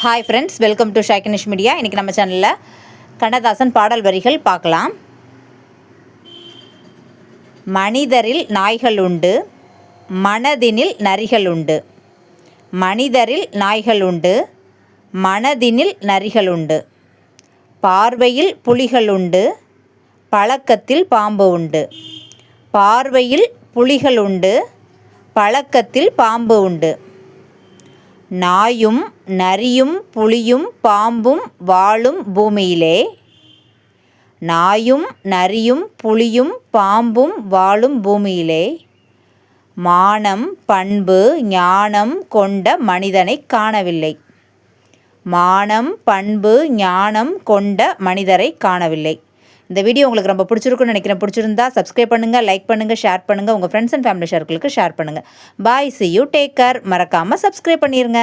Hi friends welcome to ஷாக்கினிஷ் media இன்றைக்கி நம்ம சேனலில் கண்ணதாசன் பாடல் வரிகள் பார்க்கலாம். மனிதரில் நாய்கள் உண்டு மனதினில் நரிகள் உண்டு. மனிதரில் நாய்கள் உண்டு மனதினில் நரிகள் உண்டு. பார்வையில் புலிகள் உண்டு பழக்கத்தில் பாம்பு உண்டு. பார்வையில் புலிகள் உண்டு பழக்கத்தில் பாம்பு உண்டு. நாயும் நரியும் புலியும் பாம்பும் வாழும் பூமியிலே. நாயும் நரியும் புலியும் பாம்பும் வாழும் பூமியிலே. மானம் பண்பு ஞானம் கொண்ட மனிதனை காணவில்லை. மானம் பண்பு ஞானம் கொண்ட மனிதரை காணவில்லை. இந்த வீடியோ உங்களுக்கு ரொம்ப பிடிச்சிருக்குன்னு நினைக்கிறேன். பிடிச்சிருந்தா சப்ஸ்கிரைப் பண்ணுங்கள் லைக் பண்ணுங்கள் ஷேர் பண்ணுங்கள் உங்கள் ஃப்ரெண்ட்ஸ் அண்ட் ஃபேமிலி ஷேர்களுக்கு ஷேர் பண்ணுங்கள் bye see you take care மறக்காமல் சப்ஸ்கிரைப் பண்ணிடுங்க